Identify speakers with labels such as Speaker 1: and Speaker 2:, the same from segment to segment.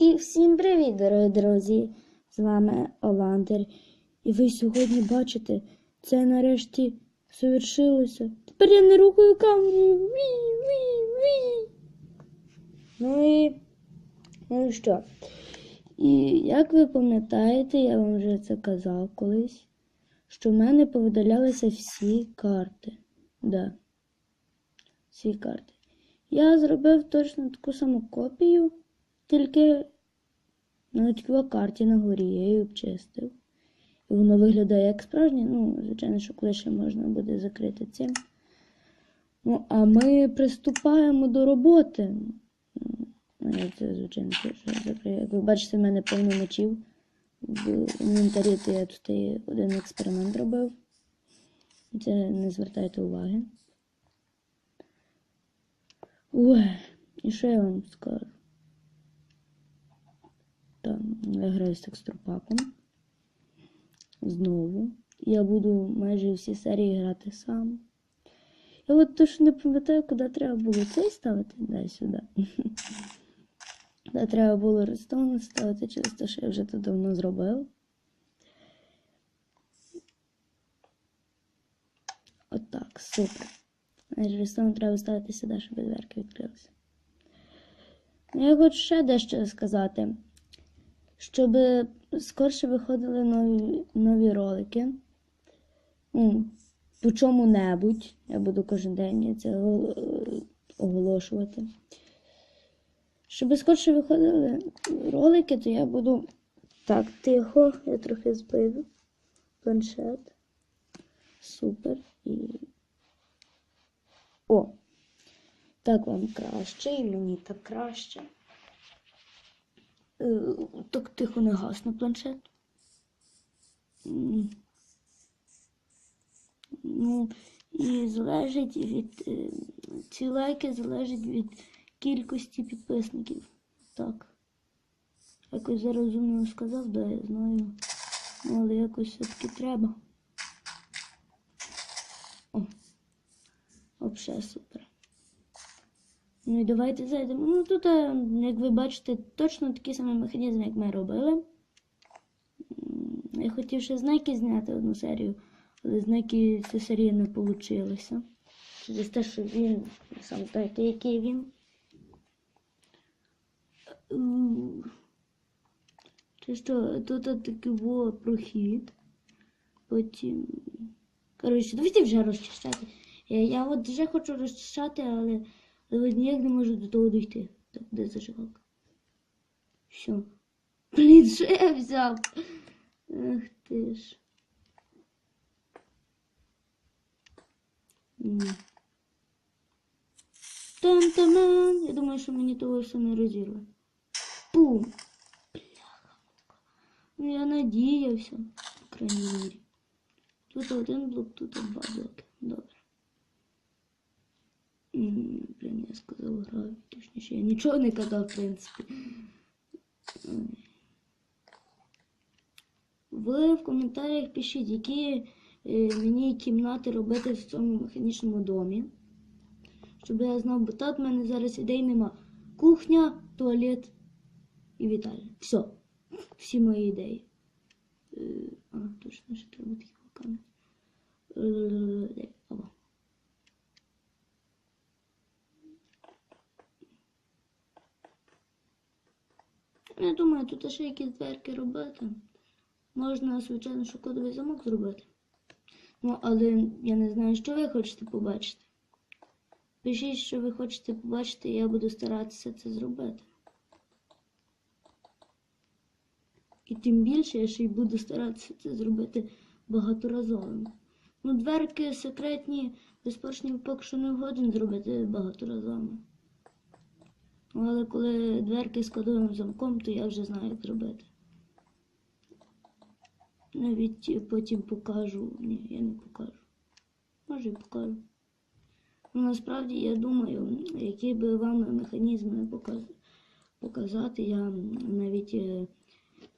Speaker 1: Всім привіт, дорогі друзі! З вами Оландер. І ви сьогодні бачите, це нарешті совершилося. Тепер я не рухаю камерою. Ві, ві, ві. Ну і ну і що? І як ви пам'ятаєте, я вам вже це казав колись, що в мене повидалялися всі карти. Да. Всі карти. Я зробив точно таку саму копію, тільки на такій карті на горі я її обчистив. І воно виглядає як справжнє. Ну, звичайно, що коли ще можна буде закрити цим. Ну, а ми приступаємо до роботи. Ну, я це, звичайно. Як ви бачите, в мене повно мечів. В інвентарі то я тут один експеримент робив. Це не звертайте уваги. Ой, і що я вам скажу? Я граю з текстурпаком. Знову. Я буду майже всі серії грати сам. Я от точно не пам'ятаю, куди треба було цей ставити. Дай сюди. Де треба було редстоун ставити через те, що я вже це давно зробив. Отак, супер. Редстоун треба ставити сюди, щоб дверки відкрилися. Ну, Я хочу ще дещо сказати. Щоб скорше виходили нові, нові ролики. Ну, по чому-небудь. Я буду кожен день це оголошувати. Щоб скорше виходили ролики, то я буду. Так, тихо, я трохи збив планшет. Супер. І. О! Так вам краще, і мені так краще. Е, Так тихо не гасне планшет. Ну, і залежить від. е, Ці лайки залежать від кількості підписників. Так. Якось зарозуміло сказав, да, я знаю. Ну, Але якось все-таки треба. О. Вообще супер. Ну і давайте зайдемо. Ну тут, е, як ви бачите, точно такий самий механізм, як ми робили. Я хотів ще знаки зняти одну серію, але знаки цієї серії не вийшло. Через те, що він, сам знаєте, який він. Чисто тут такий во прохід. Потім. Коротше, давайте вже розчищати. Я, я от вже хочу розчищати, але, але от ніяк не можу до того дійти. Так, де зажигалка? Все. Блін, що я взяв? Ах ти ж. Ні. Тан-таман. Я думаю, що мені того все не розірве. Пум. Бляха. Ну я надіявся, по крайній мірі. Тут один блок, тут два блоки. Добре. Блін, я сказав граю. Точніше, я нічого не казав, в принципі. Ви в коментарях пишіть, які е, мені кімнати робити в цьому механічному домі. Щоб я знав, бо так в мене зараз ідей нема. Кухня, туалет і вітальня. Все. Всі мої ідеї. Е, А, точно, що треба такі вулкани. Е. Я думаю, тут ще якісь дверки робити. Можна, звичайно, що кодовий замок зробити. Ну, але я не знаю, що ви хочете побачити. Пишіть, що ви хочете побачити, я буду старатися це зробити. І тим більше я ще й буду старатися це зробити багаторазово. Ну, дверки секретні, безпечні поки що не вгоден зробити багаторазово. Але коли дверки з кодовим замком, то я вже знаю, як зробити. Навіть потім покажу. Ні, я не покажу. Може і покажу. Ну, насправді я думаю, які би вам механізми показати. Я навіть е,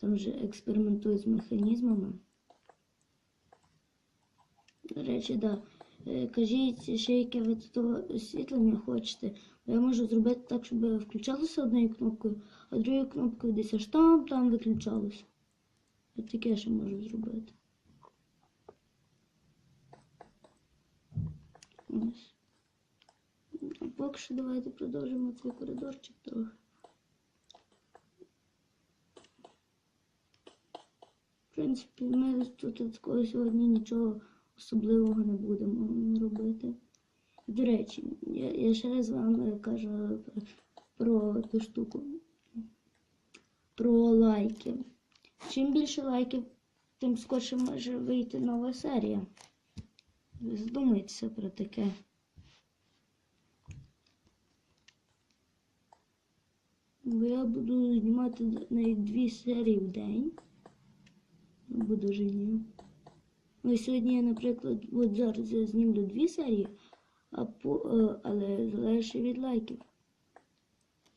Speaker 1: там вже експериментую з механізмами. До речі, да. Е, Кажіть, ще яке ви тут освітлення хочете. Я можу зробити так, щоб включалося однією кнопкою, а друга кнопка десь аж там, там виключалася. От таке ще можу зробити. Ось. А поки що давайте продовжимо цей коридорчик трохи. В принципі, ми тут такого сьогодні нічого особливого не будемо робити. До речі, я, я ще раз вам кажу про, про ту штуку. Про лайки. Чим більше лайків, тим скорше може вийти нова серія. Задумайтеся про таке. Бо я буду знімати навіть дві серії в день. Буду женю. Ну, сьогодні я, наприклад, от зараз я знімлю дві серії, а по, е, але залежить від лайків.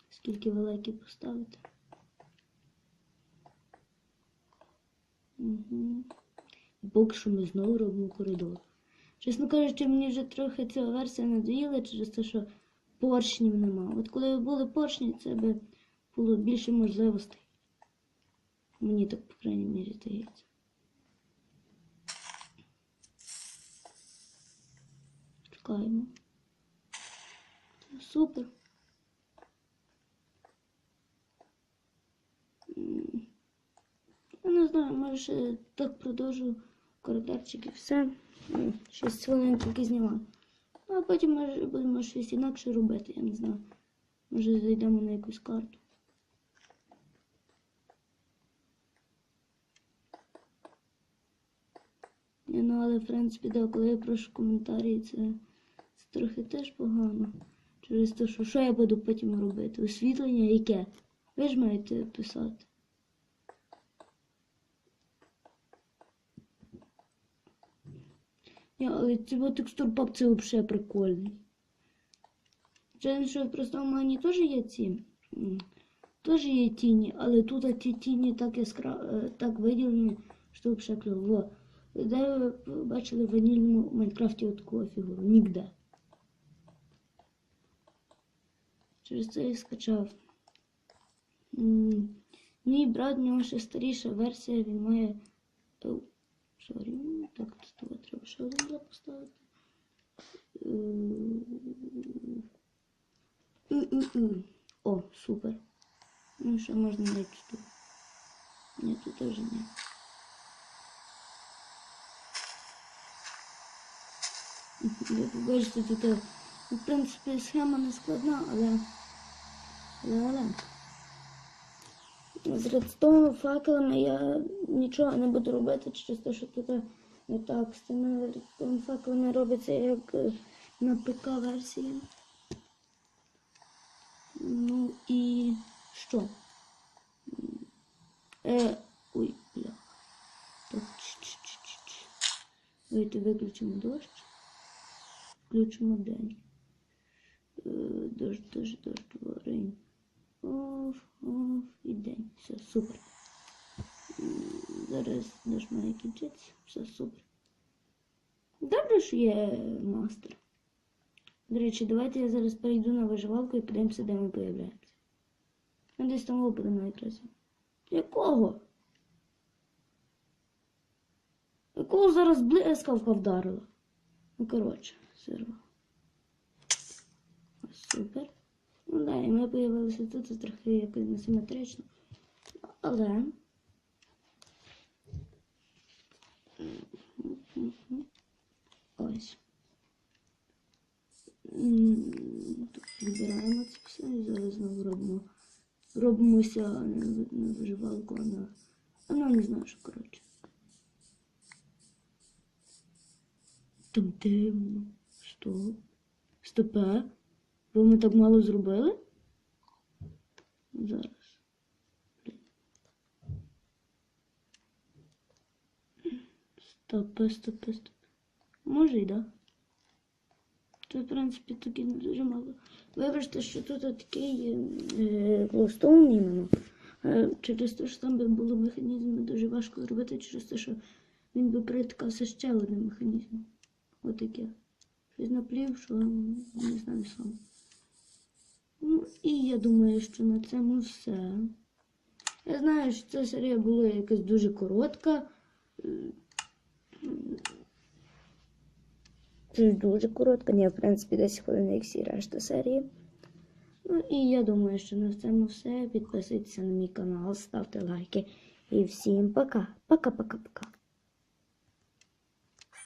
Speaker 1: Скільки ви лайків поставите. Угу. Поки що ми знову робимо коридор. Чесно кажучи, мені вже трохи ця версія надоїла через те, що поршнів нема. От коли б були поршні, це би було більше можливостей. Мені так, по крайній мірі, здається. Чекаємо. Супер. Я не знаю, може ще так продовжу коридорчик і все. М, 6 хвилин тільки знімаю. Ну, а потім може будемо щось інакше робити, я не знаю. Може зайдемо на якусь карту. Ну але в принципі, да, коли я прошу коментарі, це трохи теж погано. Через те, що що я буду потім робити? Освітлення яке? Ви ж маєте писати. Ні, але цього текстур це взагалі прикольний. Через що в простому мані теж є ці. Теж є тіні, але тут ті тіні так яскра... е, так виділені, що взагалі кльово. Де ви бачили в ванільному Майнкрафті от такого фігуру? Нігде. Через це я скачав. Мій брат, в нього ще старіша версія, він має. Оу, Сорі, так, того треба ще один два поставити. Е. О, супер. Ну, ще можна знайти тут. Ні, тут теж ні. Ви побачите, тут, е, в принципі, схема не складна, але. Але, але. З редстоуну факелами я нічого не буду робити те, що тут не так з цими редстоун факелами робиться, як е, на ПК-версії. Ну і що? Е, ой, бля. Так, ч-ч-ч-ч-ч. Давайте виключимо дощ. Включимо день. Дощ, дощ, дощ, рейн. Оф, оф, і день. Все, супер. Зараз дощ має кінчитися. Все супер. Добре, що є мастер. До речі, давайте я зараз перейду на виживалку і подивимося, де ми появляємося. Ну, десь там буде на. Якого? Якого зараз блискавка вдарила? Ну, коротше, серво. Супер. Ну да, і ми появилися тут, це трохи якось несиметрично. Але. Ось. Тут Відбираємо це все і зараз знову робимо. Робимося на виживалку, на. Ну не знаю, що коротше. Там дивно. Стоп. Стопе. Бо ми так мало зробили? Зараз. Блін. Стопе, стопе, стопе. Може й да. Це, в принципі, таки не дуже мало. Вибачте, що тут такий е, глостоун іменно. Е, через те, що там би було механізми дуже важко зробити, через те, що він би притикався ще одним механізмом. Отаке. Щось наплів, що не знаю сам. Ну і я думаю, що на цьому все. Я знаю, що ця серія була якась дуже коротка. Чи дуже коротка, ні, в принципі, десь хвилин, як всі решта серії. Ну і я думаю, що на цьому все. Підписуйтесь на мій канал, ставте лайки. І всім пока. Пока-пока-пока.